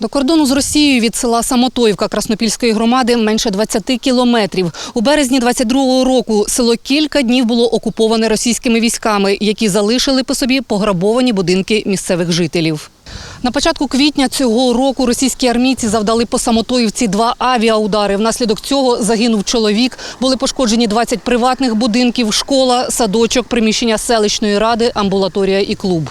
До кордону з Росією від села Самотоївка Краснопільської громади менше 20 кілометрів. У березні 22-го року село кілька днів було окуповане російськими військами, які залишили по собі пограбовані будинки місцевих жителів. На початку квітня цього року російські армійці завдали по Самотоївці два авіаудари. Внаслідок цього загинув чоловік. Були пошкоджені 20 приватних будинків, школа, садочок, приміщення селищної ради, амбулаторія і клуб.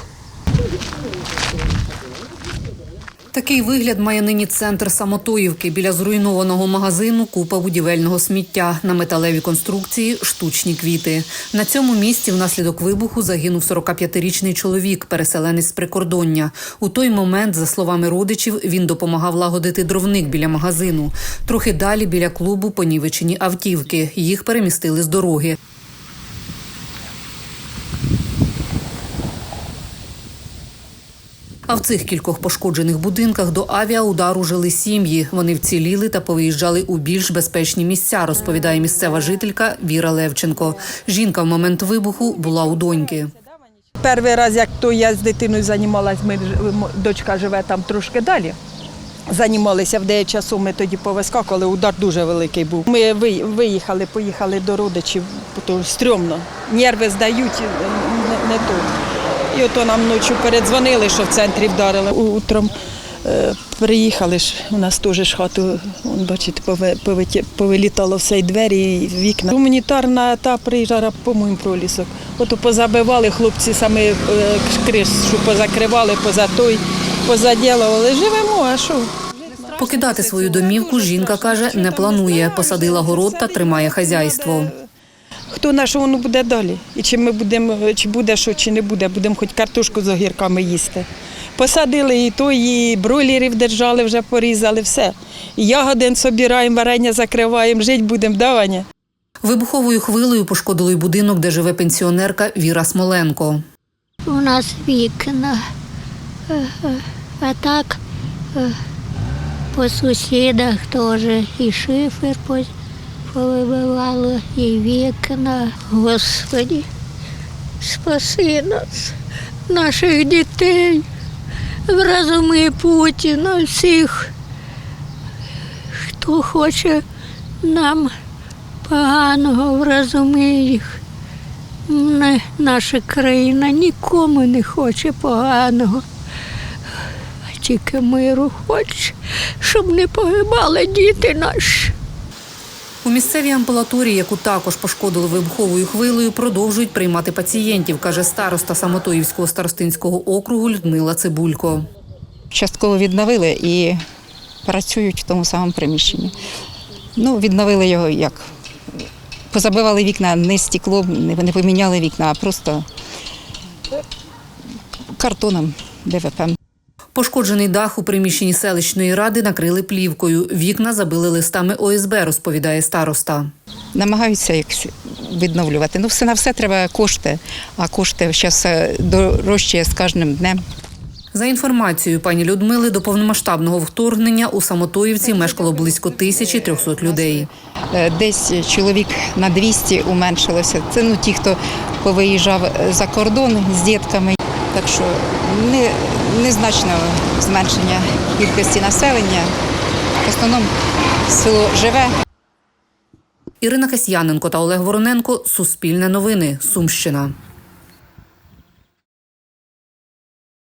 Такий вигляд має нині центр Самотоївки. Біля зруйнованого магазину купа будівельного сміття. На металевій конструкції штучні квіти. На цьому місці внаслідок вибуху загинув 45-річний чоловік, переселенець з прикордоння. У той момент, за словами родичів, він допомагав лагодити дровник біля магазину. Трохи далі біля клубу понівечені автівки. Їх перемістили з дороги. А в цих кількох пошкоджених будинках до авіаудару жили сім'ї. Вони вціліли та повиїжджали у більш безпечні місця, розповідає місцева жителька Віра Левченко. Жінка в момент вибуху була у доньки. Перший раз, як то я з дитиною займалась, ми, дочка живе там трошки далі. Займалися в 9 часу, ми тоді повискакували, удар дуже великий був. Ми виїхали, поїхали до родичів, то стрьомно. Нерви здають не, не то. І ото нам ночі передзвонили, що в центрі вдарили. Утром е, приїхали ж, у нас теж ж хату, он, бачите, повилітало все і двері, і вікна. Гуманітарна та приїжджала, по-моєму, пролісок. Ото позабивали хлопці саме е, кришу позакривали, поза той, позаділували. Живемо, а що? Покидати свою домівку жінка каже, не планує. Посадила город та тримає хазяйство. Хто на що воно буде далі? І чи ми будемо, чи буде що, чи не буде, будемо хоч картошку з огірками їсти. Посадили і то, і бройлерів держали, вже порізали, все. І ягодин собираємо, варення закриваємо, жити будемо, да, Ваня? Вибуховою хвилею пошкодили й будинок, де живе пенсіонерка Віра Смоленко. У нас вікна. Е, е, А так е, по сусідах теж і шифер повибивало, і вікна. Господи, спаси нас, наших дітей, вразуми Путіна, всіх, хто хоче нам поганого, вразуми їх. Наша країна нікому не хоче поганого. А тільки миру хоче, щоб не погибали діти наші. У місцевій амбулаторії, яку також пошкодили вибуховою хвилею, продовжують приймати пацієнтів, каже староста Самотоївського старостинського округу Людмила Цибулько. частково відновили і працюють в тому самому приміщенні. Ну, відновили його як? Позабивали вікна, не стекло, не поміняли вікна, а просто картоном ДВП. Пошкоджений дах у приміщенні селищної ради накрили плівкою. Вікна забили листами ОСБ, розповідає староста. Намагаються якось відновлювати. Ну, все на все треба кошти, а кошти зараз дорожче з кожним днем. За інформацією пані Людмили, до повномасштабного вторгнення у Самотоївці мешкало близько 1300 людей. Е, Десь чоловік на 200 уменшилося. Це ну, ті, хто повиїжджав за кордон з дітками. Так що не, незначне зменшення кількості населення. В основному село живе. Ірина Касьяненко та Олег Вороненко Суспільне новини. Сумщина.